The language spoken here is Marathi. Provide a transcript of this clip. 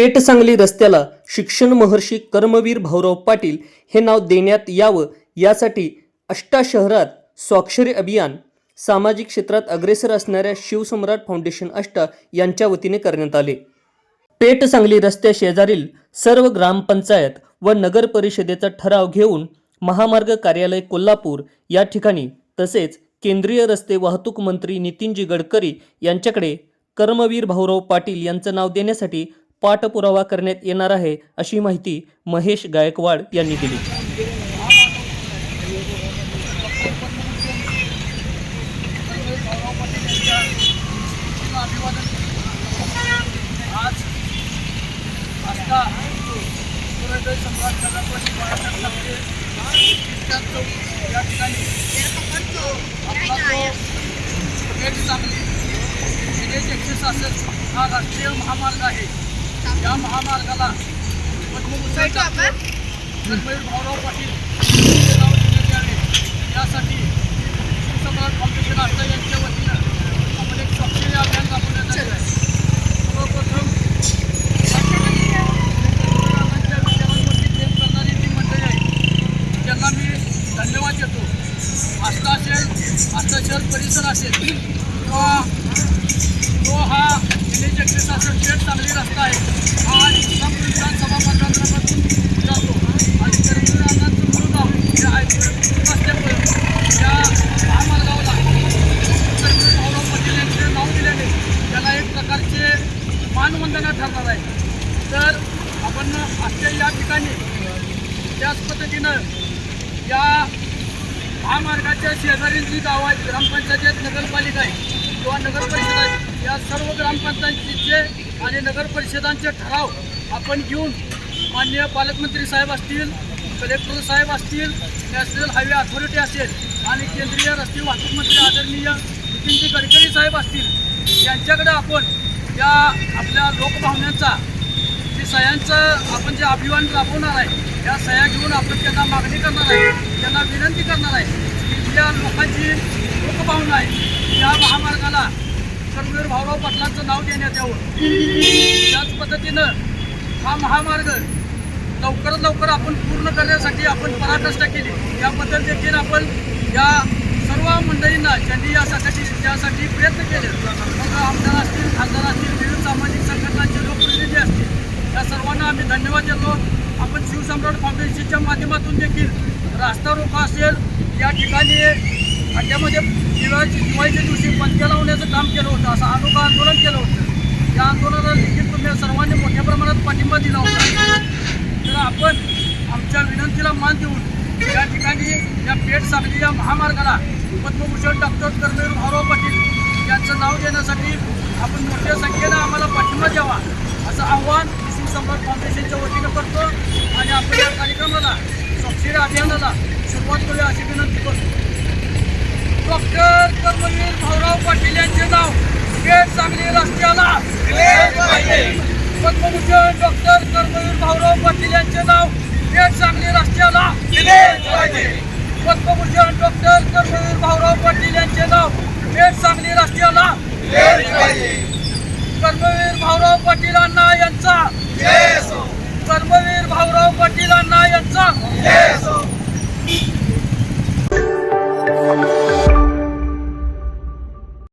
पेठ सांगली रस्त्याला शिक्षण महर्षी कर्मवीर भाऊराव पाटील हे नाव देण्यात यावं यासाठी अष्टा शहरात स्वाक्षरी अभियान सामाजिक क्षेत्रात अग्रेसर असणाऱ्या शिवसम्राट फाउंडेशन अष्टा यांच्या वतीने करण्यात आले. पेठ सांगली रस्त्या शेजारील सर्व ग्रामपंचायत व नगर परिषदेचा ठराव घेऊन महामार्ग कार्यालय कोल्हापूर या ठिकाणी तसेच केंद्रीय रस्ते वाहतूक मंत्री नितीनजी गडकरी यांच्याकडे कर्मवीर भाऊराव पाटील यांचं नाव देण्यासाठी पाठपुरावा करण्यात येणार आहे अशी माहिती महेश गायकवाड यांनी दिली हा राष्ट्रीय महामार्ग आहे या महामार्गाला कर्मवीर भाऊराव पाटील देण्यात यावे यासाठी शिवसम्राट फाउंडेशन आस्था यांच्या वतीनं आपण एक स्वाक्षरी अभियान राबवण्यात आले आहे. सर्वप्रथम प्रेम करणारी जी मंडळी आहे त्यांना मी धन्यवाद देतो आस्था असेल आस्था शहर परिसर असेल किंवा तो हा विलेज एक्सेस असेल चांगली रस्ता आहे. हा आणि इस्लामपूर विधानसभा मतदारसंघातून जातो. आणि कर्मवीरांचं मूळ गाव त्या ऐकून असल्यामुळे या महामार्गाला कर्मवीर भाऊराव पाटील यांचे नाव दिल्याने त्याला एक प्रकारचे मानवंदना ठरणार आहे. तर आपण आजच्या या ठिकाणी त्याच पद्धतीनं या महामार्गाच्या शेजारील जी गावं आहेत ग्रामपंचायत नगरपालिका आहे किंवा नगर परिषद आहेत या सर्व ग्रामपंचायतीचे आणि नगर परिषदांचे ठराव आपण घेऊन माननीय पालकमंत्री साहेब असतील कलेक्टर साहेब असतील नॅशनल हायवे अथॉरिटी असेल आणि केंद्रीय रस्ते वाहतूक मंत्री आदरणीय नितीनजी गडकरी साहेब असतील यांच्याकडे आपण या आपल्या लोकभावनांचा जे सह्यांचं आपण जे अभियान राबवणार आहे या सह्या घेऊन आपण त्यांना मागणी करणार आहे त्यांना विनंती करणार आहे की ज्या लोकांची लोकभावना आहे या महामार्गाला कर्मवीर भाऊराव पाटलांचं नाव देण्यात यावं. त्याच पद्धतीनं हा महामार्ग लवकरात लवकर आपण पूर्ण करण्यासाठी आपण पराकष्टा केली. याबद्दल देखील आपण या सर्व मंडळींना ज्यांनी यासाठी त्यासाठी प्रयत्न केले. मग आमदार असतील खासदार असतील विविध सामाजिक संघटनांचे लोकप्रतिनिधी असतील या सर्वांना आम्ही धन्यवाद देतो. आपण शिवसम्राट फाउंडेशनच्या माध्यमातून देखील रास्ता रोका असेल या ठिकाणी खड्ड्यामध्ये दिवाळीची दिवाळीच्या दिवशी पंख्या लावण्याचं काम केलं होतं असं अनोखा आंदोलन केलं होतं. या आंदोलनाला देखील तुम्ही सर्वांनी मोठ्या प्रमाणात पाठिंबा दिला होता. तर आपण आमच्या विनंतीला मान देऊन या ठिकाणी या पेठ सांगली या महामार्गाला पद्मभूषण डॉक्टर कर्मवीर भाऊराव पाटील यांचं नाव देण्यासाठी आपण मोठ्या संख्येनं आम्हाला पाठिंबा द्यावा असं आव्हान शिवसम्राट फाउंडेशनच्या वतीनं करतो. आणि आपण या कार्यक्रमाला स्वाक्षरी अभियानाला सुरुवात करूया अशी विनंती करतो. डॉक्टर कर्मवीर भाऊराव पाटील यांचे नाव. खेळ सांगली रस्त्याला पद्मभूषण डॉक्टर कर्मवीर भाऊराव पाटील यांचे नाव. खेळ सांगली रस्त्याला पद्मभूषण डॉक्टर कर्मवीर भाऊराव पाटील यांचे नाव. खेळ सांगली रस्त्याला कर्मवीर भाऊराव पाटील यांचा.